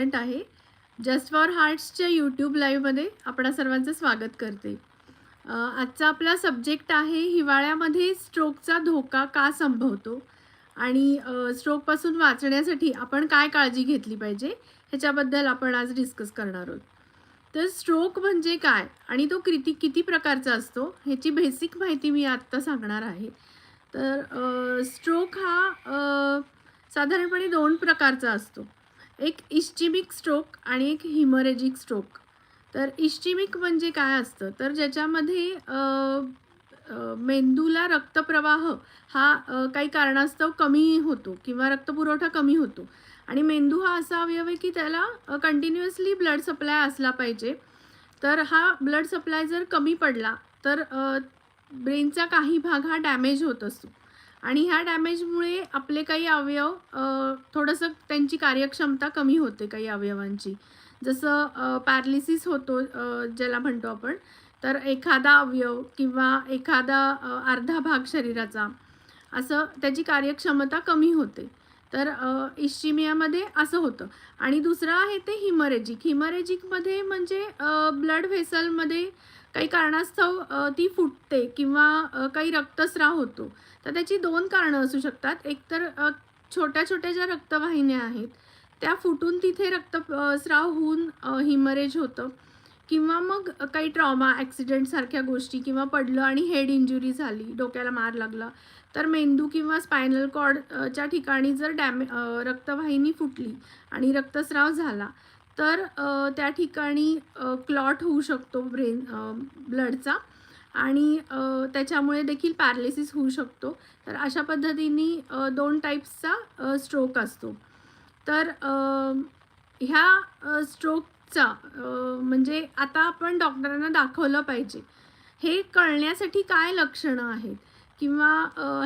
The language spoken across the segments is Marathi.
स्टुडंट आहे. जस्ट फॉर हार्ट्सच्या यूट्यूब लाईव्हमध्ये आपणा सर्वांचं स्वागत करते. आजचा आपला सब्जेक्ट आहे हिवाळ्यामध्ये स्ट्रोकचा धोका का संभवतो? आणि स्ट्रोकपासून वाचण्यासाठी आपण काय काळजी घेतली पाहिजे? ह्याच्याबद्दल आपण आज डिस्कस करणार आहोत. तर स्ट्रोक म्हणजे काय? आणि तो किती किती प्रकारचा असतो? ह्याची बेसिक माहिती मी आत्ता सांगणार आहे. तर स्ट्रोक हा साधारणपणे दोन प्रकारचा असतो. एक इश्चिमिक स्ट्रोक आणि एक हिमरेजिक स्ट्रोक तर इश्चिमिक म्हणजे काय असतं? तर ज्याच्यामध्ये मेंदूला रक्तप्रवाह हा काही कारणास्तव कमी होतो किंवा रक्तपुरवठा कमी होतो. आणि मेंदू हा असा अवयव आहे की त्याला कंटिन्युअसली ब्लड सप्लाय असला पाहिजे. तर हा ब्लड सप्लाय जर कमी पडला तर ब्रेनचा काही भाग हा डॅमेज होत असतो. आणि ह्या डॅमेजमुळे आपले काही अवयव थोडंसं त्यांची कार्यक्षमता कमी होते काही अवयवांची. जसं पॅरलिसिस होतो ज्याला म्हणतो आपण तर एखादा अवयव किंवा एखादा अर्धा भाग शरीराचा असं त्याची कार्यक्षमता कमी होते. तर इश्चिमियामध्ये असं होतं. आणि दुसरं आहे ते हिमरेजिक. हिमरेजिकमध्ये म्हणजे ब्लड व्हेसलमध्ये काही कारणास्तव ती फुटते किंवा काही रक्तस्राव होतो. तर त्याची दोन कारणं असू शकतात. एकतर छोट्या छोट्या ज्या रक्तवाहिन्या आहेत त्या फुटून तिथे रक्त स्राव होऊन हिमरेज होतं. किंवा मग काही ट्रॉमा ॲक्सिडेंटसारख्या गोष्टी किंवा पडलं आणि हेड इंजुरी झाली डोक्याला मार लागला तर मेंदू किंवा स्पायनल कॉर्डच्या ठिकाणी जर डॅमे रक्तवाहिनी फुटली आणि रक्तस्राव झाला तर त्या ठिकाणी क्लॉट होऊ शकतो ब्रेन ब्लडचा आणि त्याच्यामुळे देखील पॅरालिसिस होऊ शकतो. तर अशा पद्धतीने दोन टाईप्सचा स्ट्रोक असतो. तर ह्या स्ट्रोकचा म्हणजे आता आपण डॉक्टरांना दाखवलं पाहिजे. हे कळण्यासाठी काय लक्षणं आहेत? किंवा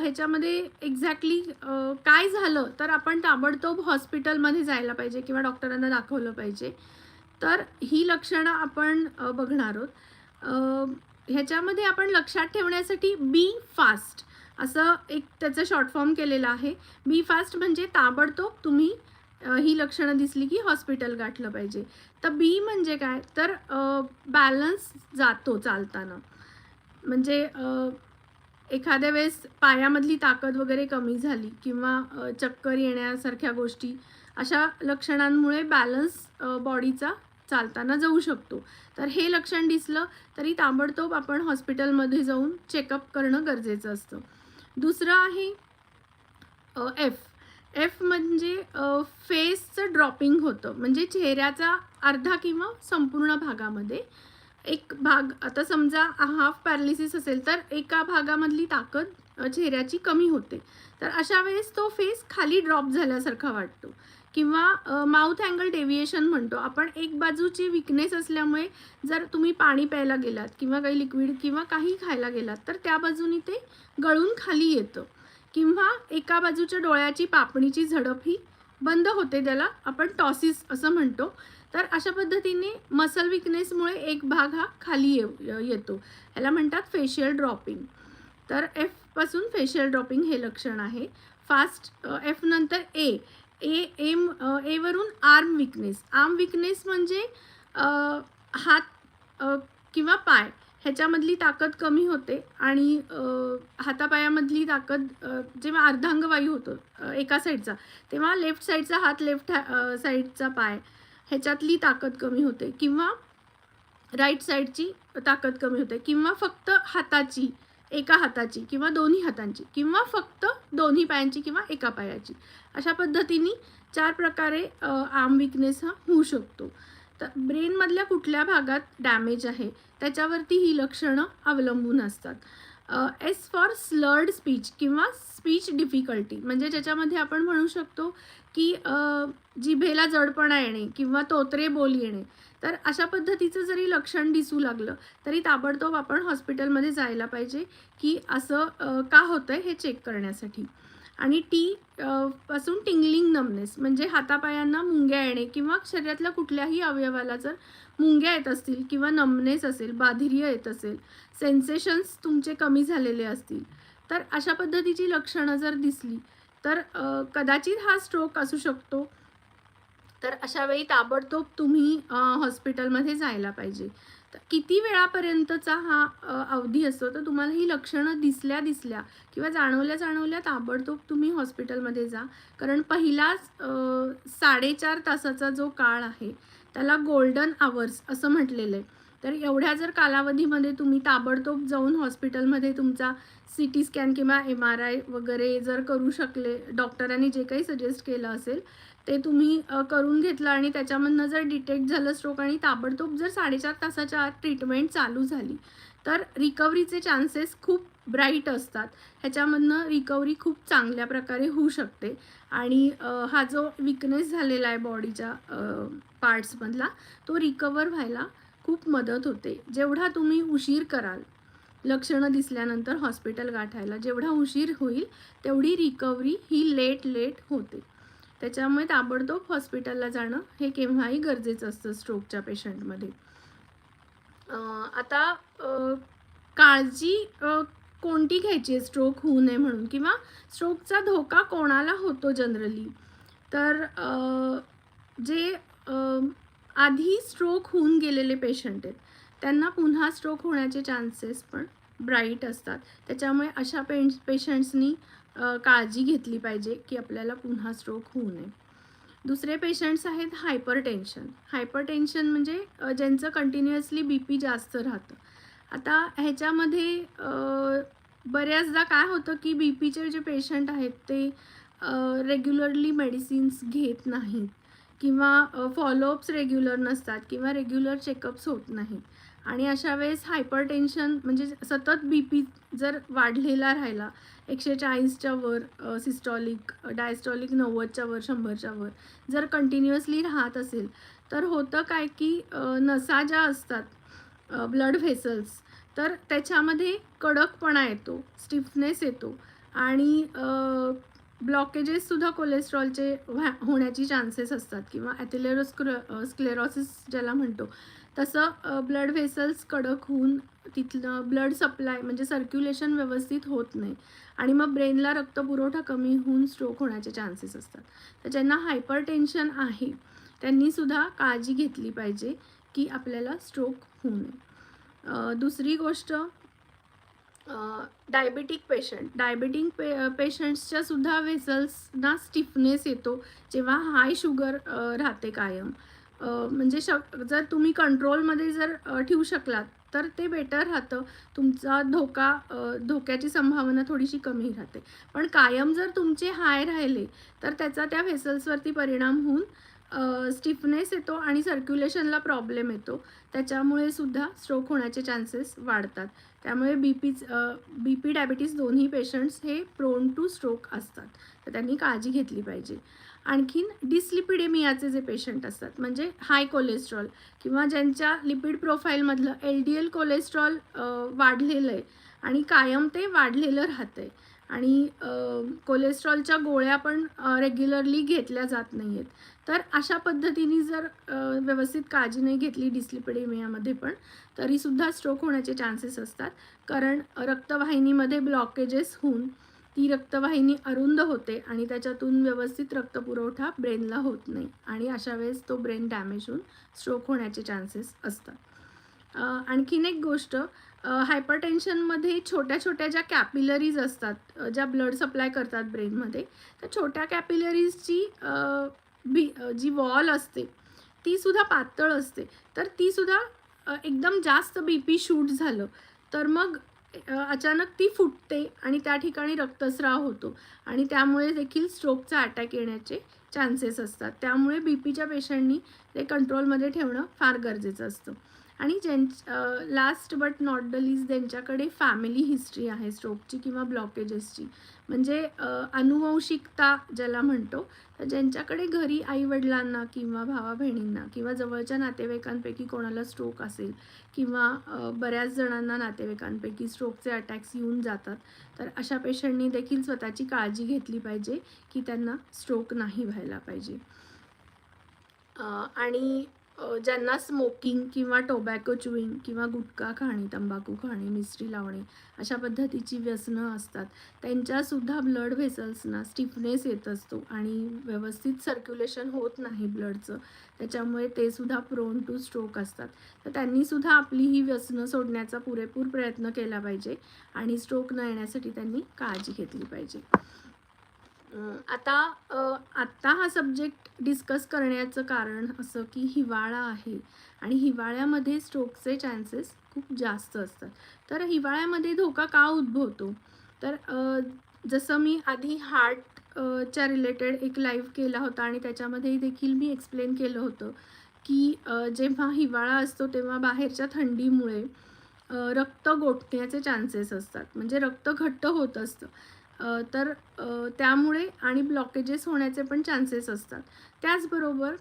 ह्याच्यामध्ये एक्झॅक्टली काय झालं तर आपण ताबडतोब हॉस्पिटलमध्ये जायला पाहिजे किंवा डॉक्टरांना दाखवलं पाहिजे. तर ही लक्षणं आपण बघणार आहोत. ह्याच्यामध्ये आपण लक्षात ठेवण्यासाठी बी फास्ट असं एक त्याचं शॉर्ट फॉर्म केलेलं आहे. बी फास्ट म्हणजे ताबडतोब तुम्ही ही लक्षणं दिसली की हॉस्पिटल गाठलं पाहिजे. तर बी म्हणजे काय? तर बॅलन्स जातो चालताना. म्हणजे एखाद्या वेळेस पायामधली ताकद वगैरे कमी झाली किंवा चक्कर येण्यासारख्या गोष्टी अशा लक्षणांमुळे बॅलन्स बॉडीचा चालताना जाऊ शकतो. तर हे लक्षण दिसलं तरी ताबडतोब आपण हॉस्पिटलमध्ये जाऊन चेकअप करणं गरजेचं असतं. दुसरं आहे एफ एफ म्हणजे फेसचं ड्रॉपिंग होतं. म्हणजे चेहऱ्याचा अर्धा किंवा संपूर्ण भागामध्ये एक भाग. आता समजा हाफ पॅरालिसिस असेल तर एका भागामधली ताकद चेहऱ्याची कमी होते. तर अशा वेळेस तो फेस खाली ड्रॉप झाल्यासारखा वाटतो. किंवा माउथ अँगल डेव्हिएशन म्हणतो. आपण एक बाजूची विकनेस असल्यामुळे जर तुम्ही पाणी प्यायला गेलात किंवा काही लिक्विड किंवा काही खायला गेलात तर त्या बाजूनी ते गळून खाली येतं. किंवा एका बाजूच्या डोळ्याची पापणीची झडप ही बंद होते. त्याला आपण टॉसिस असं म्हणतो. तर अशा पद्धतीने मसल विकनेसमुळे एक भाग हा खाली ये येतो. याला म्हणतात फेशियल ड्रॉपिंग तर एफपासून फेशियल ड्रॉपिंग हे लक्षण आहे. फास्ट एफ नंतर ए ए एम एवरून आर्म विकनेस आर्म विकनेस म्हणजे हात किंवा पाय ह्याच्यामधली ताकद कमी होते आणि हातापायामधली ताकद जेव्हा अर्धांगवायू होतो एका साईडचा तेव्हा लेफ्ट साईडचा हात लेफ्ट साईडचा पाय ह्याच्यातली ताकद कमी होते किंवा राईट साईडची ताकद कमी होते किंवा फक्त हाताची एका हाताची किंवा दोन्ही हातांची किंवा फक्त दोन्ही पायांची किंवा एका पायाची. अशा पद्धतीने चार प्रकारे आर्म विकनेस हा होऊ शकतो. तर ब्रेनमधल्या कुठल्या भागात डॅमेज आहे त्याच्यावरती ही लक्षणं अवलंबून असतात. एस फॉर स्लर्ड स्पीच किंवा स्पीच डिफिकल्टी म्हणजे ज्याच्यामध्ये आपण म्हणू शकतो की जिभेला जडपणा येणे किंवा तोत्रे बोल येणे तर अशा पद्धतीचं जरी लक्षण दिसू लागलं तरी ताबडतोब आपण हॉस्पिटलमध्ये जायला पाहिजे की असं का होतं हे चेक करण्यासाठी. आणि टी पासून टिंगलिंग नमनेस म्हणजे हातापायांना मुंग्या येणे किंवा शरीरातल्या कुठल्याही अवयवाला जर मुंग्या येत असतील किंवा नमनेस असेल बाधिर्य येत असेल सेन्सेशन्स तुमचे कमी झालेले असतील तर अशा पद्धतीची लक्षणं जर दिसली तर कदाचित हा स्ट्रोक असू शकतो. तर अशा वेळी ताबडतोब तुम्ही हॉस्पिटलमध्ये जायला पाहिजे. तर किती वेळापर्यंतचा हा अवधी असतो? तर तुम्हाला ही लक्षणं दिसल्या दिसल्या किंवा जाणवल्या जाणवल्या ताबडतोब तुम्ही हॉस्पिटलमध्ये जा. कारण पहिलाच साडेचार तासाचा जो काळ आहे त्याला गोल्डन आवर्स असं म्हटलेलं आहे. तर एवढ्या जर कालावधीमध्ये तुम्ही ताबडतोब जाऊन हॉस्पिटलमध्ये तुमचा सी टी स्कॅन किंवा एम आर आय वगैरे जर करू शकले डॉक्टरांनी जे काही सजेस्ट केलं असेल ते तुम्ही करून घेतलं आणि त्याच्यामधनं जर डिटेक्ट झालं स्ट्रोक आणि ताबडतोब जर साडेचार तासाच्या आत ट्रीटमेंट चालू झाली तर रिकव्हरीचे चान्सेस खूप ब्राईट असतात. ह्याच्यामधनं रिकव्हरी खूप चांगल्या प्रकारे होऊ शकते. आणि हा जो विकनेस झालेला आहे बॉडीच्या पार्ट्समधला तो रिकवर व्हायला खूप मदत होते. जेवढा तुम्ही उशीर कराल लक्षणं दिसल्यानंतर हॉस्पिटल गाठायला जेवढा उशीर होईल तेवढी रिकव्हरी ही लेट लेट होते. त्याच्यामुळे ताबडतोब हॉस्पिटलला जाणं हे केव्हाही गरजेचं असतं स्ट्रोकच्या पेशंटमध्ये आता काळजी कोणती घ्यायची आहे स्ट्रोक होऊ नये म्हणून? किंवा स्ट्रोकचा धोका कोणाला होतो जनरली तर जे आधी स्ट्रोक होऊन गेलेले पेशंट आहेत त्यांना पुन्हा स्ट्रोक होण्याचे चान्सेस पण ब्राईट असतात. त्याच्यामुळे अशा पे पेशंट्सनी काळजी घेतली पाहिजे की आपल्याला पुन्हा स्ट्रोक होऊ नये. दुसरे पेशंट्स आहेत हायपर टेन्शन हायपर टेन्शन म्हणजे ज्यांचं कंटिन्युअसली बी पी जास्त राहतं. आता ह्याच्यामध्ये बऱ्याचदा काय होतं की बी पीचे जे पेशंट आहेत ते रेग्युलरली मेडिसिन्स घेत नाहीत. किंवा फॉलोअप्स रेग्युलर नसतात किंवा रेग्युलर चेकअप्स होत नाहीत. आणि अशा वेळेस हायपरटेन्शन म्हणजे सतत बी पी जर वाढलेला राहिला एकशे चाळीसच्या वर सिस्टॉलिक डायस्टॉलिक नव्वदच्या वर शंभरच्या वर जर कंटिन्युअसली राहत असेल तर होतं काय की नसा ज्या असतात ब्लड व्हेसल्स तर त्याच्यामध्ये कडकपणा येतो स्टिफनेस येतो आणि ब्लॉकेजेससुद्धा कोलेस्ट्रॉलचे व्हा होण्याची चान्सेस असतात किंवा ॲथिलेरोस्क्र स्क्लेरॉसिस ज्याला म्हणतो तसं ब्लड व्हेसल्स कडक होऊन तिथलं ब्लड सप्लाय म्हणजे सर्क्युलेशन व्यवस्थित होत नाही. आणि मग ब्रेनला रक्तपुरवठा कमी होऊन स्ट्रोक होण्याचे चान्सेस असतात. तर ज्यांना हायपर टेन्शन आहे त्यांनीसुद्धा काळजी घेतली पाहिजे की आपल्याला स्ट्रोक होऊ नये. दुसरी गोष्ट डायबेटिक पेशंट डायबेटिक पे सुद्धा व्हेसल्सना स्टिफनेस येतो जेव्हा हाय शुगर राहते कायम. म्हणजे शक जर तुम्ही कंट्रोलमध्ये जर ठेवू शकलात तर ते बेटर राहतं. तुमचा धोका धोक्याची संभावना थोडीशी कमी राहते. पण कायम जर तुमचे हाय राहिले तर त्याचा त्या व्हेसल्सवरती परिणाम होऊन स्टिफनेस येतो आणि सर्क्युलेशनला प्रॉब्लेम येतो. त्याच्यामुळे सुद्धा स्ट्रोक होण्याचे चान्सेस वाढतात. त्यामुळे B peach B P diabetes दोन्ही पेशंट्स हे प्रोन टू स्ट्रोक असतात. तर त्यांनी काळजी घेतली पाहिजे. आणखीन डिसलिपिडेमियाचे जे पेशंट असतात म्हणजे हाय कोलेस्ट्रॉल किंवा ज्यांच्या लिपिड प्रोफाईलमधलं एल डी एल कोलेस्ट्रॉल वाढलेलं आहे आणि कायम ते वाढलेलं राहतं आहे आणि कोलेस्ट्रॉलच्या गोळ्या पण रेग्युलरली घेतल्या जात नाही आहेत तर अशा पद्धतीने जर व्यवस्थित काळजी नाही घेतली डिस्लिपिडेमियामध्ये पण तरीसुद्धा स्ट्रोक होण्याचे चान्सेस असतात. कारण रक्तवाहिनीमध्ये ब्लॉकेजेस होऊन ती रक्तवाहिनी अरुंद होते आणि त्याच्यातून व्यवस्थित रक्तपुरवठा ब्रेनला होत नाही आणि अशा वेळेस तो ब्रेन डॅमेज होऊन स्ट्रोक होण्याचे चान्सेस असतात. आणखीन एक गोष्ट हायपरटेन्शनमध्ये छोट्या छोट्या ज्या कॅपिलरीज असतात ज्या ब्लड सप्लाय करतात ब्रेनमध्ये त्या छोट्या कॅपिलरीजची भी जी वॉल असते ती सुद्धा पातळ असते. तर ती सुद्धा एकदम जास्त बी पी शूट झालं तर मग अचानक ती फुटते आणि त्या ठिकाणी रक्तस्राव होतो. आणि त्यामुळे देखील स्ट्रोकचा अटॅक येण्याचे चान्सेस असतात. त्यामुळे बी पीच्या पेशंटनी ते कंट्रोलमध्ये ठेवणं फार गरजेचं असतं. आणि ज्यां last but not the least त्यांच्याकडे फॅमिली हिस्ट्री आहे स्ट्रोकची किंवा ब्लॉकेजेसची म्हणजे अनुवंशिकता ज्याला म्हणतो तर ज्यांच्याकडे घरी आईवडिलांना किंवा भावा बहिणींना किंवा जवळच्या नातेवाईकांपैकी कोणाला स्ट्रोक असेल किंवा बऱ्याच जणांना नातेवाईकांपैकी स्ट्रोकचे अटॅक्स येऊन जातात तर अशा पेशंटनी देखील स्वतःची काळजी घेतली पाहिजे की त्यांना स्ट्रोक नाही व्हायला पाहिजे. आणि ज्यांना स्मोकिंग किंवा टोबॅको च्युईंग किंवा गुटखा खाणे तंबाखू खाणे मिस्ट्री लावणे अशा पद्धतीची व्यसनं असतात. त्यांच्यासुद्धा ब्लड व्हेसल्सना स्टिफनेस येत असतो आणि व्यवस्थित सर्क्युलेशन होत नाही ब्लडचं त्याच्यामुळे ते सुद्धा प्रोन टू स्ट्रोक असतात. तर त्यांनीसुद्धा आपली ही व्यसनं सोडण्याचा पुरेपूर प्रयत्न केला पाहिजे आणि स्ट्रोक न येण्यासाठी त्यांनी काळजी घेतली पाहिजे. आता आत्ता हा सब्जेक्ट डिस्कस करण्याचं कारण असं की हिवाळा आहे आणि हिवाळ्यामध्ये स्ट्रोकचे चान्सेस खूप जास्त असतात. तर हिवाळ्यामध्ये धोका का उद्भवतो? तर जसं मी आधी हार्ट च्या रिलेटेड एक लाईव्ह केला होता आणि त्याच्यामध्ये देखील मी एक्सप्लेन केलं होतं की जेव्हा हिवाळा असतो तेव्हा बाहेरच्या थंडीमुळे रक्त गोठण्याचे चान्सेस असतात. म्हणजे रक्त घट्ट होत असतं. तर त्यामुळे आणि ब्लॉकेजेस होण्याचे पण चान्सेस असतात. त्याचबरोबर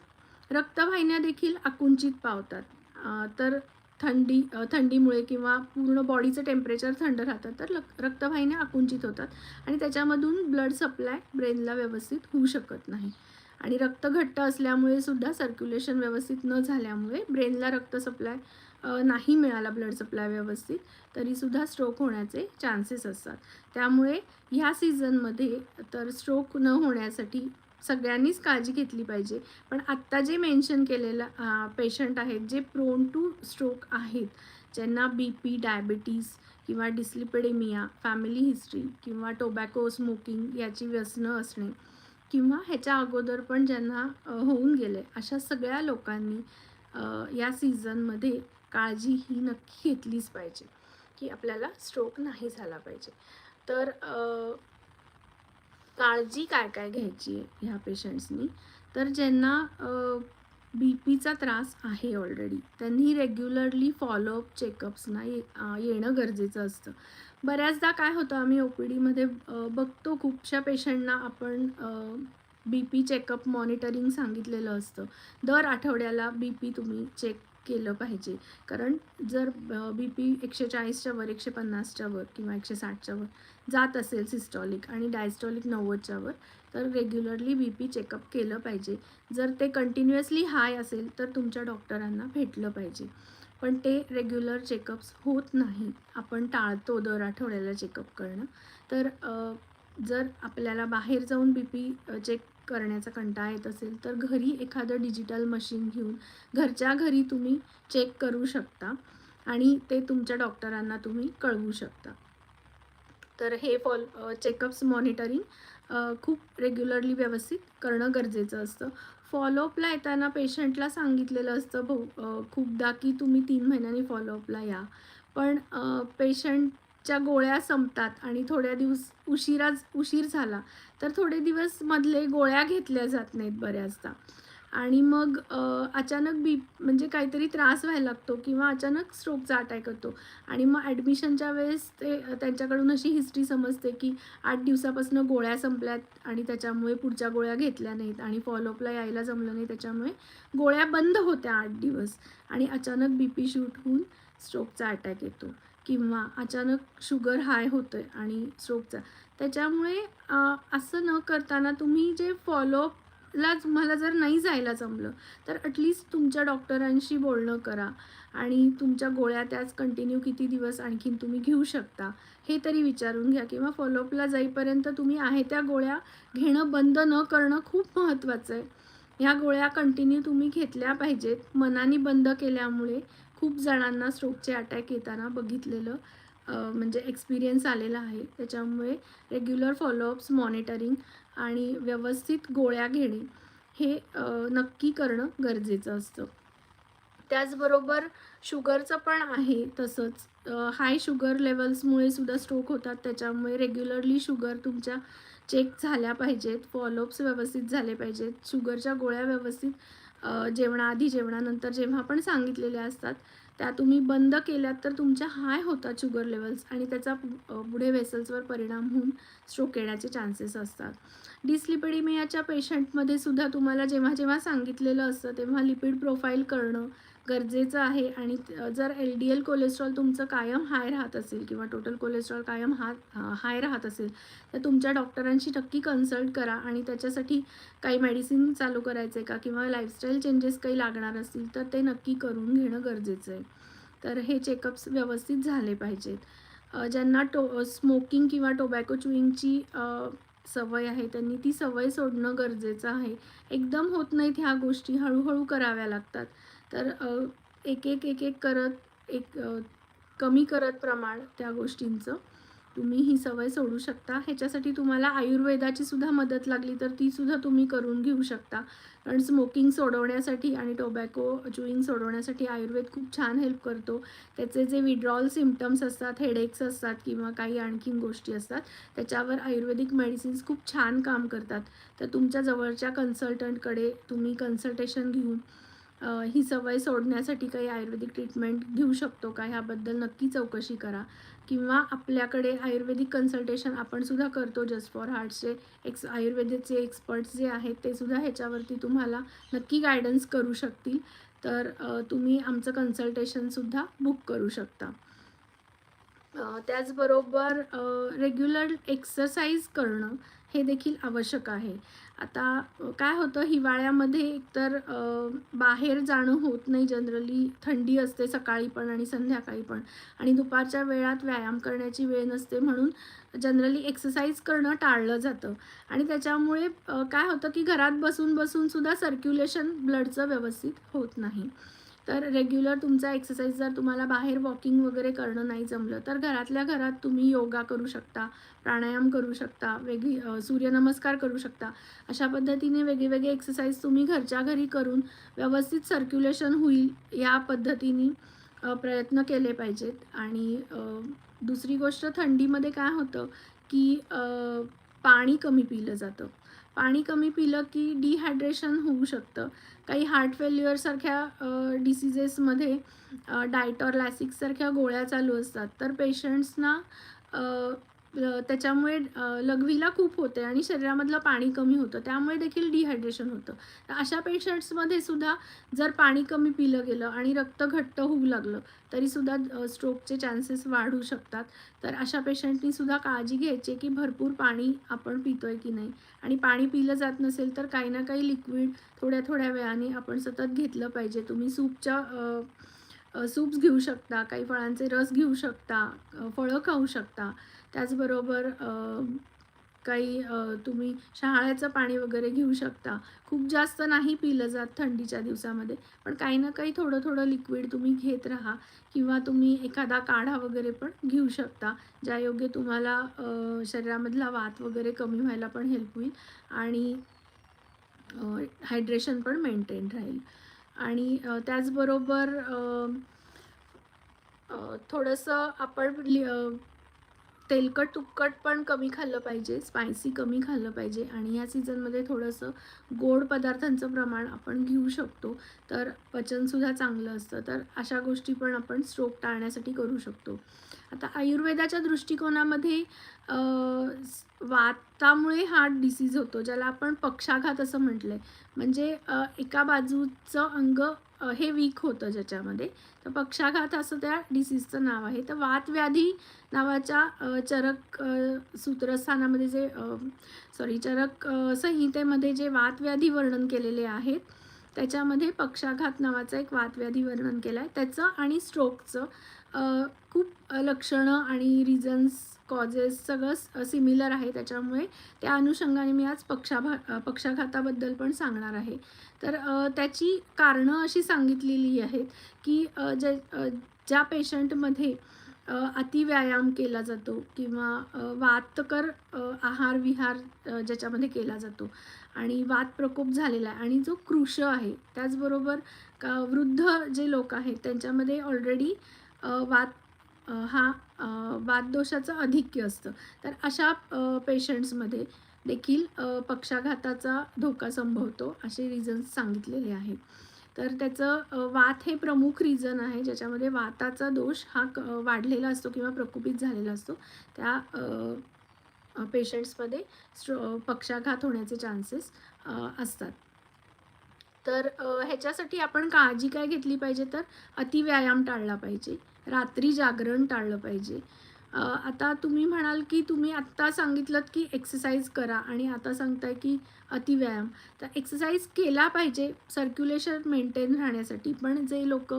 रक्तवाहिन्या देखील आकुंचित पावतात. तर थंडी थंडीमुळे किंवा पूर्ण बॉडीचं टेम्परेचर थंड राहतं तर रक्तवाहिन्या आकुंचित होतात आणि त्याच्यामधून ब्लड सप्लाय ब्रेनला व्यवस्थित होऊ शकत नाही. आणि रक्त घट्ट असल्यामुळे सुद्धा सर्क्युलेशन व्यवस्थित न झाल्यामुळे ब्रेनला रक्त सप्लाय नाही मिळाला ब्लड सप्लाय व्यवस्थित तरीसुद्धा स्ट्रोक होण्याचे चान्सेस असतात. त्यामुळे ह्या सीझनमध्ये तर स्ट्रोक न होण्यासाठी सगळ्यांनीच काळजी घेतली पाहिजे. पण आत्ता जे मेन्शन केलेलं पेशंट आहेत जे प्रोन टू स्ट्रोक आहेत ज्यांना बी पी डायबिटीज किंवा डिस्लिपेडेमिया फॅमिली हिस्ट्री किंवा टोबॅको स्मोकिंग याची व्यसनं असणे किंवा ह्याच्या अगोदर पण ज्यांना होऊन गेले अशा सगळ्या लोकांनी या सीझनमध्ये काळजी ही नक्की घेतलीच पाहिजे की आपल्याला स्ट्रोक नाही झाला पाहिजे. तर काळजी काय काय घ्यायची आहे ह्या पेशंट्सनी तर ज्यांना बी पीचा त्रास आहे ऑलरेडी त्यांनी रेग्युलरली फॉलोअप चेकअप्सना ये येणं गरजेचं असतं. बऱ्याचदा काय होतं आम्ही ओ पी डीमध्ये बघतो खूपशा पेशंटना आपण बी पी चेकअप मॉनिटरिंग सांगितलेलं असतं. दर आठवड्याला बी पी तुम्ही चेक केलं पाहिजे. कारण जर बी पी एकशे चाळीसच्या वर एकशे पन्नासच्या वर किंवा एकशे साठच्या वर जात असेल सिस्टॉलिक आणि डायस्टॉलिक नव्वदच्या वर तर रेग्युलरली बी पी चेकअप केलं पाहिजे. जर ते कंटिन्युअसली हाय असेल तर तुमच्या डॉक्टरांना भेटलं पाहिजे. पण ते रेग्युलर चेकअप्स होत नाही. आपण टाळतो दर आठवड्याला चेकअप करणं. तर जर आपल्याला बाहेर जाऊन बी पी चेक करण्याचा कंटाळा येत असेल तर घरी एखादं डिजिटल मशीन घेऊन घरच्या घरी तुम्ही चेक करू शकता आणि ते तुमच्या डॉक्टरांना तुम्ही कळवू शकता. तर हे फॉल चेकअप्स मॉनिटरिंग खूप रेग्युलरली व्यवस्थित करणं गरजेचं असतं. फॉलोअपला येताना पेशंटला सांगितलेलं असतं भाऊ खूपदा की तुम्ही तीन महिन्यांनी फॉलोअपला या. पण पेशंट च्या गोळ्या संपतात आणि थोड्या दिवस उशिराच उशीर झाला तर थोडे दिवस मधले गोळ्या घेतल्या जात नाहीत बऱ्याचदा. आणि मग अचानक बी म्हणजे काहीतरी त्रास व्हायला लागतो किंवा अचानक स्ट्रोकचा अटॅक होतो आणि मग ॲडमिशनच्या वेळेस ते त्यांच्याकडून अशी हिस्ट्री समजते की आठ दिवसापासून गोळ्या संपल्यात आणि त्याच्यामुळे पुढच्या गोळ्या घेतल्या नाहीत आणि फॉलोअपला यायला जमलं नाही त्याच्यामुळे गोळ्या बंद होत्या आठ दिवस आणि अचानक बी पी शूट होऊन स्ट्रोकचा अटॅक येतो. किंवा अचानक शुगर हाय होतं आहे आणि स्ट्रोकचा त्याच्यामुळे असं न करताना तुम्ही जे फॉलोअपला तुम्हाला जर नाही जायला जमलं तर ॲटलिस्ट तुमच्या डॉक्टरांशी बोलणं करा आणि तुमच्या गोळ्या त्याच कंटिन्यू किती दिवस आणखीन तुम्ही घेऊ शकता हे तरी विचारून घ्या किंवा फॉलोअपला जाईपर्यंत तुम्ही आहे त्या गोळ्या घेणं बंद न करणं खूप महत्त्वाचं आहे. ह्या गोळ्या कंटिन्यू तुम्ही घेतल्या पाहिजेत मनाने बंद केल्यामुळे खूप जणांना स्ट्रोकचे अटॅक येताना बघितलेलं म्हणजे एक्सपिरियन्स आलेला आहे. त्याच्यामुळे रेग्युलर फॉलोअप्स मॉनिटरिंग आणि व्यवस्थित गोळ्या घेणे हे नक्की करणं गरजेचं असतं. त्याचबरोबर शुगरचं पण आहे तसंच. हाय शुगर लेवल्समुळे सुद्धा स्ट्रोक होतात. त्याच्यामुळे रेग्युलरली शुगर तुमच्या चेक झाल्या पाहिजेत फॉलोअप्स व्यवस्थित झाले पाहिजेत शुगरच्या गोळ्या व्यवस्थित जेवणाआधी जेवणानंतर जेव्हा पण सांगितलेल्या असतात त्या तुम्ही बंद केल्यात तर तुमच्या हाय होतात शुगर लेवल्स आणि त्याचा पुढे वेसल्सवर परिणाम होऊन स्ट्रोक येण्याचे चान्सेस असतात. डिस्लिपिडिमियाच्या पेशंटमध्ये सुद्धा तुम्हाला जेव्हा जेव्हा सांगितलेलं असतं तेव्हा लिपिड प्रोफाईल करणं गरजेचं आहे आणि जर एल डी एल कोलेस्ट्रॉल तुमचं कायम हाय राहत असेल किंवा टोटल कोलेस्ट्रॉल कायम हा हाय राहत असेल तर तुमच्या डॉक्टरांशी नक्की कन्सल्ट करा आणि त्याच्यासाठी काही मेडिसिन चालू करायचं आहे का किंवा लाईफस्टाईल चेंजेस काही लागणार असतील तर ते नक्की करून घेणं गरजेचं आहे. तर हे चेकअप्स व्यवस्थित झाले पाहिजेत. ज्यांना टो स्मोकिंग किंवा टोबॅको च्युईंगची सवय आहे त्यांनी ती सवय सोडणं गरजेचं आहे. एकदम होत नाहीत ह्या गोष्टी हळूहळू कराव्या लागतात. तर एक एक एक एक करत एक कमी करत प्रमाण त्या गोष्टींचं. तुम्ही ही सवय सोडू शकता. ह्याच्यासाठी तुम्हाला आयुर्वेदाची सुद्धा मदत लागली तर ती सुद्धा तुम्ही करून घेऊ शकता. कारण स्मोकिंग सोडवण्यासाठी आणि टोबॅको च्युईंग सोडवण्यासाठी आयुर्वेद खूप छान हेल्प करतो. त्याचे जे विड्रॉल सिम्पटम्स असतात हेडेक्स असतात किंवा काही आणखीन गोष्टी असतात त्याच्यावर आयुर्वेदिक मेडिसिन्स खूप छान काम करतात. तर तुमच्या जवळच्या कन्सल्टंटकडे तुम्ही कन्सल्टेशन घेऊन ही सवय सोडण्यासाठी काही आयुर्वेदिक ट्रीटमेंट घेऊ शकतो का? ह्याबद्दल नक्की चौकशी करा. किंवा आपल्याकडे आयुर्वेदिक कन्सल्टेशन आपण सुद्धा करतो जस्ट फॉर हार्टचे एक्स आयुर्वेदिकचे एक्सपर्ट्स जे आहेत ते सुद्धा ह्याच्यावरती तुम्हाला नक्की गायडन्स करू शकतील. तर तुम्ही आमचं कन्सल्टेशनसुद्धा बुक करू शकता. त्याचबरोबर रेग्युलर एक्सरसाइज करणं हे देखील आवश्यक आहे. आता काय होतं हिवाळ्यामध्ये एकतर बाहेर जाणं होत नाही जनरली. थंडी असते सकाळी पण आणि संध्याकाळी पण. आणि दुपारच्या वेळात व्यायाम करण्याची वेळ नसते म्हणून जनरली एक्सरसाइज करणं टाळलं जातं. आणि त्याच्यामुळे काय होतं की घरात बसून बसून सुद्धा सर्क्युलेशन ब्लडचं व्यवस्थित होत नाही. तर रेग्युलर तुमचा एक्सरसाइज जर तुम्हाला बाहेर वॉकिंग वगैरे करणं नाही जमलं तर घरातल्या घरात तुम्ही योगा करू शकता प्राणायाम करू शकता वेगळी सूर्यनमस्कार करू शकता. अशा पद्धतीने वेगळेवेगळे एक्सरसाइज तुम्ही घरच्या घरी करून व्यवस्थित सर्क्युलेशन होईल या पद्धतीने प्रयत्न केले पाहिजेत. आणि दुसरी गोष्ट थंडीमध्ये काय होतं की पाणी कमी पिलं जातं. पाणी कमी पिलं की डिहायड्रेशन होऊ शकतं. काही हार्ट फेल्युअरसारख्या डिसिजेसमध्ये डायटॉर लॅसिक्ससारख्या गोळ्या चालू असतात. तर पेशंट्सना त्याच्यामुळे लघवीला खूप होते आणि शरीरामधलं पाणी कमी होतं. त्यामुळे देखील डिहायड्रेशन होतं. तर अशा पेशंट्समध्ये सुद्धा जर पाणी कमी पिलं गेलं आणि रक्त घट्ट होऊ लागलं तरीसुद्धा स्ट्रोकचे चान्सेस वाढू शकतात. तर अशा पेशंटनी सुद्धा काळजी घ्यायची की भरपूर पाणी आपण पितोय की नाही. आणि पाणी पिलं जात नसेल तर काही ना काही लिक्विड थोड्या थोड्या वेळाने आपण सतत घेतलं पाहिजे. तुम्ही सूपच्या सूप्स घेऊ शकता काही फळांचे रस घेऊ शकता फळं खाऊ शकता. त्याचबरोबर काही तुम्ही शहाळ्याचं पाणी वगैरे घेऊ शकता. खूप जास्त नाही पिलं जात थंडीच्या दिवसामध्ये पण काही ना काही थोडं थोडं लिक्विड तुम्ही घेत राहा किंवा तुम्ही एखादा काढा वगैरे पण घेऊ शकता ज्यायोग्य तुम्हाला शरीरामधला वात वगैरे कमी व्हायला पण हेल्प होईल आणि हायड्रेशन पण मेंटेन राहील. आणि त्याचबरोबर थोडंसं आपण लि- तेलकट तुपकट पण कमी खाल्लं पाहिजे स्पायसी कमी खाल्लं पाहिजे आणि या सीझनमध्ये थोडंसं गोड पदार्थांचं प्रमाण आपण घेऊ शकतो. तर पचनसुद्धा चांगलं असतं. तर अशा गोष्टी पण आपण स्ट्रोक टाळण्यासाठी करू शकतो. आता आयुर्वेदाच्या दृष्टिकोनामध्ये वातामुळे हार्ट डिसीज होतो ज्याला आपण पक्षाघात असं म्हटलं आहे म्हणजे एका बाजूचं अंग हे वीक होतं ज्याच्यामध्ये तर पक्षाघात असं त्या डिसीजचं नाव आहे. तर वातव्याधी नावाच्या चरक सूत्रस्थानामध्ये जे सॉरी चरक संहितेमध्ये जे वातव्याधी वर्णन केलेले आहेत त्याच्यामध्ये पक्षाघात नावाचं एक वातव्याधी वर्णन केलं आहे त्याचं आणि स्ट्रोकचं खूप लक्षणं आणि रिझन्स कॉजेस सगळं सिमिलर आहे त्याच्यामुळे. त्या अनुषंगाने मी आज पक्षाभा पक्षाघाताबद्दल पण सांगणार आहे. तर त्याची कारणं अशी सांगितलेली आहेत की ज्या जे ज्या पेशंटमध्ये अतिव्यायाम केला जातो किंवा वातकर आहार विहार ज्याच्यामध्ये केला जातो आणि वात प्रकोप झालेला आहे आणि जो कृश आहे त्याचबरोबर का वृद्ध जे लोक आहेत त्यांच्यामध्ये ऑलरेडी वात हा वातदोषाचं अधिक्य असतं. तर अशा पेशंट्समध्ये देखील पक्षाघाताचा धोका संभवतो असे रिझन्स सांगितलेले आहेत. तर त्याचं वात हे प्रमुख रिझन आहे ज्याच्यामध्ये वाताचा दोष हा क वाढलेला असतो किंवा प्रकोपित झालेला असतो. त्या पेशंट्समध्ये स्ट्रो पक्षाघात होण्याचे चान्सेस असतात. तर ह्याच्यासाठी आपण काळजी काय घेतली पाहिजे? तर अतिव्यायाम टाळला पाहिजे. रात्री जागरण टाळलं पाहिजे. आता तुम्ही म्हणाल की तुम्ही आत्ता सांगितलं की एक्सरसाइज करा आणि आता सांगताय की अतिव्यायाम. तर एक्सरसाइज केला पाहिजे सर्क्युलेशन मेंटेन राहण्यासाठी. पण जे लोक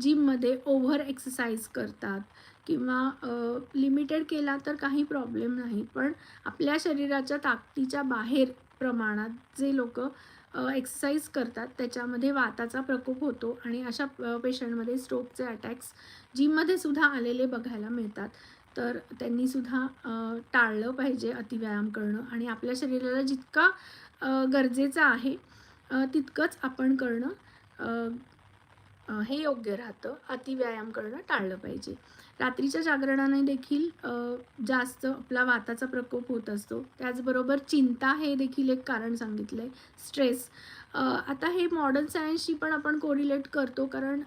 जिममध्ये ओव्हर एक्सरसाइज करतात किंवा लिमिटेड केला तर काही प्रॉब्लेम नाही. पण आपल्या शरीराच्या ताकदीच्या बाहेर प्रमाणात जे लोक एक्सरसाइज करतात. त्याच्यामध्ये वाताचा प्रकोप होतो आणि अशा पेशंटमध्ये स्ट्रोकचे अटॅक्स जिममध्ये सुद्धा आलेले बघायला मिळतात. तर त्यांनीसुद्धा टाळलं पाहिजे अतिव्यायाम करणं आणि आपल्या शरीराला जितका गरजेचं आहे तितकंच आपण करणं हे योग्य राहतं. अतिव्यायाम करणं टाळलं पाहिजे. रात्रीच्या जागरणाने देखील जास्त आपला वाताचा प्रकोप होत असतो. त्याचबरोबर चिंता हे देखील एक कारण सांगितलं आहे स्ट्रेस आता हे मॉडर्न सायन्सशी पण आपण कोरिलेट करतो कारण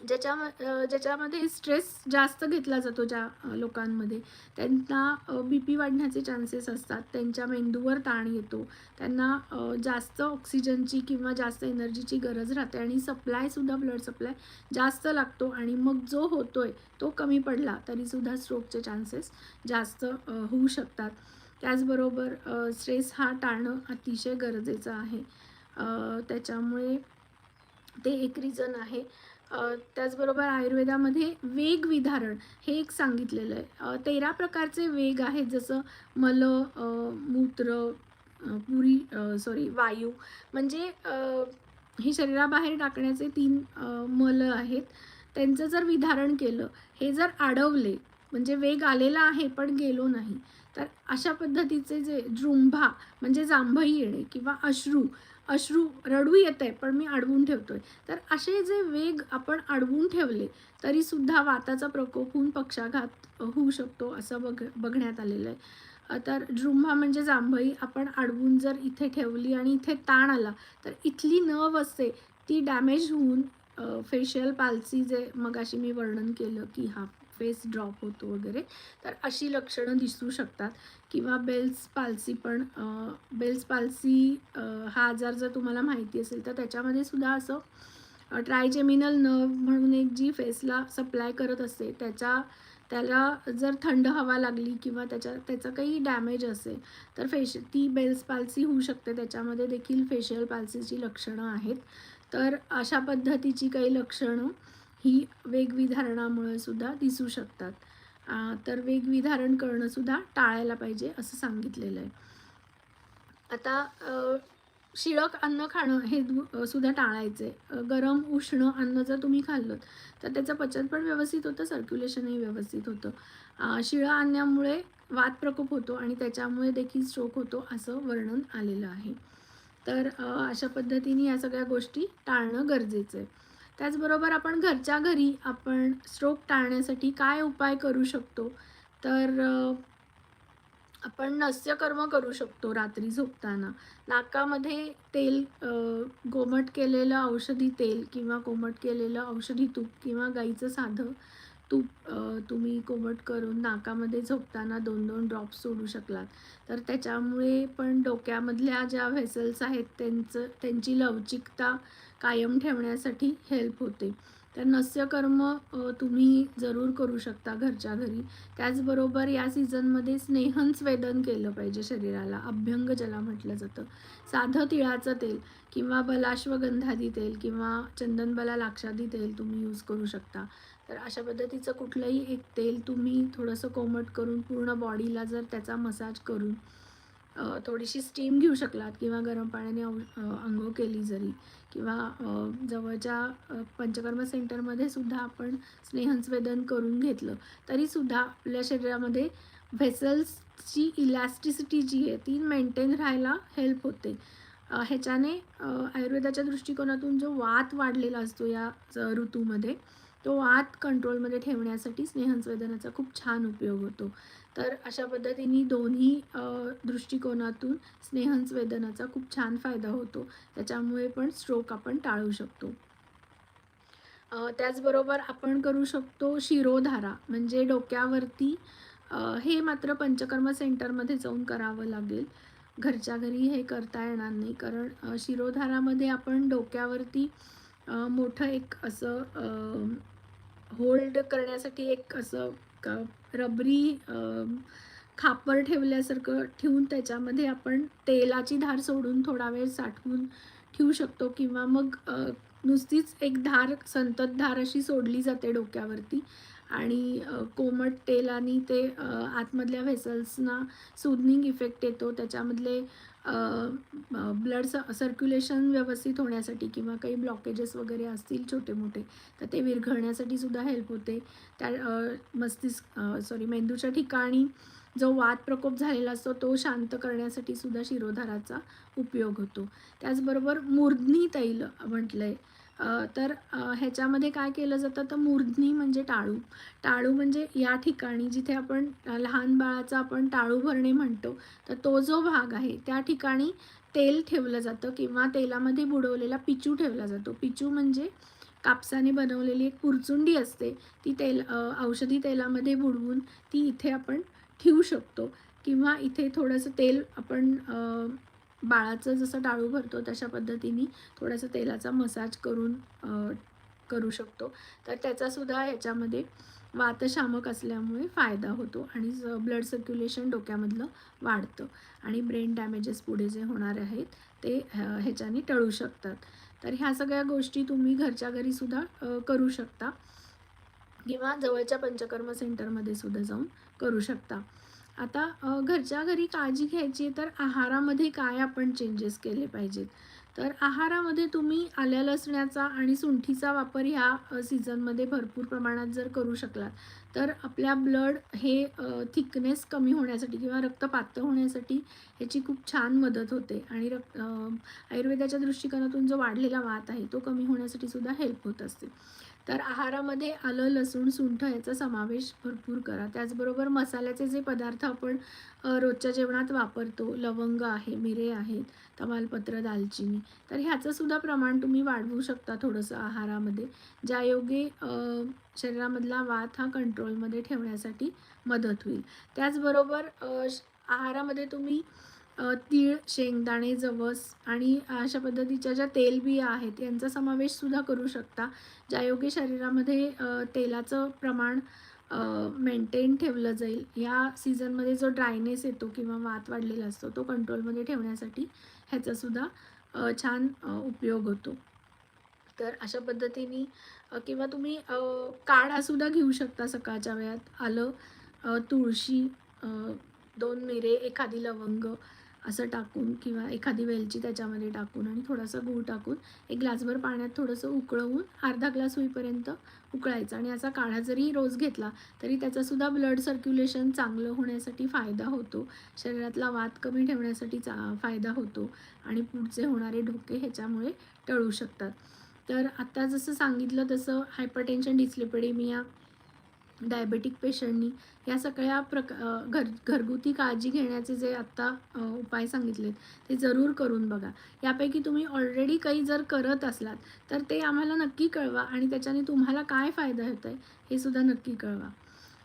ज्याच्या ज्याच्यामध्ये स्ट्रेस जास्त घेतला जातो ज्या लोकांमध्ये त्यांना बी पी वाढण्याचे चान्सेस असतात. त्यांच्या मेंदूवर ताण येतो. त्यांना जास्त ऑक्सिजनची किंवा जास्त एनर्जीची गरज राहते आणि सप्लायसुद्धा ब्लड सप्लाय जास्त लागतो आणि मग जो होतो आहे तो कमी पडला तरीसुद्धा स्ट्रोकचे चान्सेस जास्त होऊ शकतात. त्याचबरोबर स्ट्रेस हा टाळणं अतिशय गरजेचं आहे. त्याच्यामुळे ते एक रिझन आहे. त्याचबरोबर आयुर्वेदामध्ये वेग विधारण हे एक सांगितलेलं आहे. तेरा प्रकारचे वेग आहेत जसं मल मूत्र पुरी सॉरी वायू. म्हणजे हे शरीराबाहेर टाकण्याचे तीन मल आहेत. त्यांचं जर विधारण केलं हे जर अडवले म्हणजे वेग आलेला आहे पण गेलो नाही तर अशा पद्धतीचे जे जृंभा म्हणजे जांभई येणे किंवा अश्रू अश्रू रडू येत आहे पण मी अडवून ठेवतोय. तर असे जे वेग आपण अडवून ठेवले तरीसुद्धा वाताचा प्रकोप होऊन पक्षाघात होऊ शकतो असं बघ बघण्यात आलेलं आहे. तर जृंभा म्हणजे जांभई आपण अडवून जर इथे ठेवली आणि इथे ताण आला तर इथली नव असते ती डॅमेज होऊन फेशियल पाल्सी जे मगाशी मी वर्णन केलं की हा. फेस ड्रॉप होतो वगैरे तर अशी लक्षणं दिसू शकतात. किंवा बेल्स पाल्सी पण बेल्स पाल्सी हा आजार जर तुम्हाला माहिती असेल तर त्याच्यामध्ये सुद्धा असं ट्रायजेमिनल नर्व म्हणून एक जी फेसला सप्लाय करत असते त्याच्या त्याला जर थंड हवा लागली किंवा त्याच्या त्याचा काही डॅमेज असेल तर फेश ती बेल्स पाल्सी होऊ शकते. त्याच्यामध्ये देखील फेशियल पाल्सीची लक्षणं आहेत. तर अशा पद्धतीची काही लक्षणं ही वेगविधारणामुळे सुद्धा दिसू शकतात. तर वेगविधारण करणं सुद्धा टाळायला पाहिजे असं सांगितलेलं आहे. आता शिळक अन्न खाणं हे सुद्धा सुद्धा टाळायचे गरम उष्ण अन्न जर तुम्ही खाल्लं तर त्याचं पचन पण व्यवस्थित होतं सर्क्युलेशनही व्यवस्थित होतं. शिळं आणण्यामुळे वात प्रकोप होतो आणि त्याच्यामुळे देखील स्ट्रोक होतो असं वर्णन आलेलं आहे. तर अशा पद्धतीने या सगळ्या गोष्टी टाळणं गरजेचं आहे. त्याचबरोबर आपण घरच्या घरी आपण स्ट्रोक टाळण्यासाठी काय उपाय करू शकतो? तर आपण नस्यकर्म करू शकतो रात्री झोपताना. नाकामध्ये तेल गोमट केलेलं औषधी तेल किंवा कोमट केलेलं औषधी तूप किंवा गाईचं साधं तूप तुम्ही कोमट करून नाकामध्ये झोपताना दोन दोन ड्रॉप्स सोडू शकलात. तर त्याच्यामुळे पण डोक्यामधल्या ज्या व्हेसल्स आहेत त्यांचं त्यांची लवचिकता कायम ठेवण्यासाठी हेल्प होते. तर नस्यकर्म तुम्ही जरूर करू शकता घरच्या घरी. त्याचबरोबर या सीझनमध्ये स्नेहन स्वेदन केलं पाहिजे शरीराला. अभ्यंग ज्याला म्हटलं जातं. साधं तिळाचं तेल किंवा बलाश्वगंधादी तेल किंवा चंदनबला लाक्षादी तेल तुम्ही यूज करू शकता. तर अशा पद्धतीचं कुठलंही एक तेल तुम्ही थोडंसं कोमट करून पूर्ण बॉडीला जर त्याचा मसाज करून थोडीशी स्टीम घेऊ शकलात किंवा गरम पाण्याने औ- केली जरी किंवा जवळच्या पंचकर्म सेंटरमध्ये सुद्धा आपण स्नेहस्वेदन करून घेतलं. तरीसुद्धा आपल्या शरीरामध्ये व्हेसल्सची इलॅस्टिसिटी जी आहे ती मेंटेन राहायला हेल्प होते. ह्याच्याने आयुर्वेदाच्या दृष्टिकोनातून जो वात वाढलेला असतो या ऋतूमध्ये तो वात कंट्रोलमध्ये ठेवण्यासाठी स्नेहंस्वेदनाचा खूप छान उपयोग होतो. तर अशा पद्धतीने दोन्ही दृष्टिकोनातून स्नेहंस्वेदनाचा खूप छान फायदा होतो. त्याच्यामुळे पण स्ट्रोक आपण टाळू शकतो. त्याचबरोबर आपण करू शकतो शिरोधारा म्हणजे डोक्यावरती हे मात्र पंचकर्म सेंटरमध्ये जाऊन करावं लागेल. घरच्या घरी हे करता येणार नाही कारण शिरोधारामध्ये आपण डोक्यावरती मोठं एक असं होल्ड करण्यासाठी एक असं रबरी खापर ठेवल्यासारखं ठेवून त्याच्यामध्ये आपण तेलाची धार सोडून थोडा वेळ साठवून ठेवू शकतो किंवा मग नुसतीच एक धार संततधार अशी सोडली जाते डोक्यावरती आणि कोमट कोमट तेलाने ते आतमधल्या व्हेसल्सना सुदनिंग इफेक्ट येतो. त्याच्यामधले ब्लड स सर्क्युलेशन व्यवस्थित होण्यासाठी किंवा काही ब्लॉकेजेस वगैरे असतील छोटे मोठे तर ते विरघळण्यासाठी सुद्धा हेल्प होते. त्या मस्तिष्क सॉरी मेंदूच्या ठिकाणी जो वाद प्रकोप झालेला असतो तो शांत करण्यासाठी सुद्धा शिरोधाराचा उपयोग होतो. त्याचबरोबर मूर्धनी तैल म्हटलं आहे तर ह्याच्यामध्ये काय केलं जातं? तर मूर्धनी म्हणजे टाळू. टाळू म्हणजे या ठिकाणी जिथे आपण लहान बाळाचा आपण टाळू भरणे म्हणतो तर तो जो भाग आहे त्या ठिकाणी तेल ठेवलं जातं किंवा तेलामध्ये बुडवलेला पिचू ठेवला जातो. पिचू म्हणजे कापसाने बनवलेली एक पुरचुंडी असते. ती तेल औषधी तेलामध्ये बुडवून ती इथे आपण ठेवू शकतो. किंवा इथे थोडंसं तेल आपण बाळाचं जसं टाळू भरतो तशा पद्धतीने थोडासा तेलाचा मसाज करून करू शकतो. तर त्याचासुद्धा याच्यामध्ये वातशामक असल्यामुळे फायदा होतो आणि ब्लड सर्क्युलेशन डोक्यामधलं वाढतं आणि ब्रेन डॅमेजेस पुढे जे होणार आहेत ते ह्याच्याने टळू शकतात. तर ह्या सगळ्या गोष्टी तुम्ही घरच्या घरीसुद्धा करू शकता किंवा जवळच्या पंचकर्म सेंटरमध्ये सुद्धा जाऊन करू शकता. आता घरच्या घरी काळजी घ्यायची तर आहारामध्ये काय आपण चेंजेस केले पाहिजेत? तर आहारामध्ये तुम्ही आल्या लसण्याचा आणि सुंठीचा वापर ह्या सीझनमध्ये भरपूर प्रमाणात जर करू शकलात तर आपल्या ब्लड हे थिकनेस कमी होण्यासाठी किंवा रक्त पातळ होण्यासाठी ह्याची खूप छान मदत होते आणि रक्त आयुर्वेदाच्या दृष्टिकोनातून जो वाढलेला वात आहे तो कमी होण्यासाठी सुद्धा हेल्प होत असते. तर आहारामध्ये आलं लसूण सुंठ याचा समावेश भरपूर करा. त्याचबरोबर मसाल्याचे जे पदार्थ आपण रोजच्या जेवणात वापरतो लवंग आहे मिरे आहेत तमालपत्र दालचिनी तर ह्याचंसुद्धा प्रमाण तुम्ही वाढवू शकता थोडंसं आहारामध्ये. ज्यायोगे शरीरामधला वात हा कंट्रोलमध्ये ठेवण्यासाठी मदत होईल. त्याचबरोबर श- आहारामध्ये तुम्ही तीळ शेंगदाणे जवस आणि अशा पद्धतीच्या ज्या तेलबिया आहेत यांचा समावेशसुद्धा करू शकता ज्यायोगे शरीरामध्ये तेलाचं प्रमाण मेंटेन ठेवलं जाईल. या सीझनमध्ये जो ड्रायनेस येतो किंवा वात वाढलेला असतो तो कंट्रोलमध्ये ठेवण्यासाठी ह्याचासुद्धा छान उपयोग होतो. तर अशा पद्धतीने किंवा तुम्ही काढासुद्धा घेऊ शकता सकाळच्या वेळात. आलं तुळशी दोन मिरे एखादी लवंग असं टाकून किंवा एखादी वेलची त्याच्यामध्ये टाकून आणि थोडासा गूळ टाकून एक ग्लासभर पाण्यात थोडंसं उकळवून अर्धा ग्लास होईपर्यंत उकळायचं. आणि असा काढा जरी रोज घेतला तरी त्याचासुद्धा ब्लड सर्क्युलेशन चांगलं होण्यासाठी फायदा होतो. शरीरातला वात कमी ठेवण्यासाठी चा फायदा होतो. आणि पुढचे होणारे ढोके ह्याच्यामुळे टळू शकतात. तर आत्ता जसं सांगितलं तसं हायपरटेन्शन डिस्लिपेडेमिया डायबेटिक पेशंटनी या सगळ्या प्रक घर घरगुती काळजी घेण्याचे जे आत्ता उपाय सांगितलेत ते जरूर करून बघा. यापैकी तुम्ही ऑलरेडी काही जर करत असलात तर ते आम्हाला नक्की कळवा आणि त्याच्याने तुम्हाला काय फायदा होत आहे हे सुद्धा नक्की कळवा.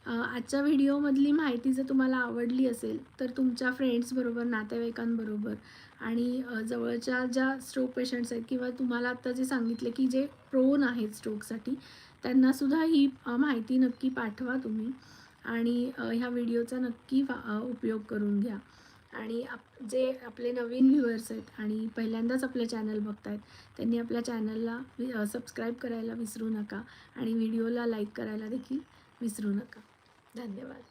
आजच्या व्हिडिओमधली माहिती जर तुम्हाला आवडली असेल तर तुमच्या फ्रेंड्सबरोबर नातेवाईकांबरोबर आणि जवळच्या ज्या स्ट्रोक पेशंट्स आहेत किंवा तुम्हाला आत्ता जे सांगितले की जे प्रोन आहेत स्ट्रोकसाठी त्यांनासुद्धा ही माहिती नक्की पाठवा तुम्ही आणि ह्या व्हिडिओचा नक्की उपयोग करून घ्या. आणि आप जे आपले नवीन व्ह्युअर्स आहेत आणि पहिल्यांदाच आपलं चॅनल बघतायत त्यांनी आपल्या चॅनलला सबस्क्राईब करायला विसरू नका आणि व्हिडिओला लाईक करायला देखील विसरू नका. धन्यवाद.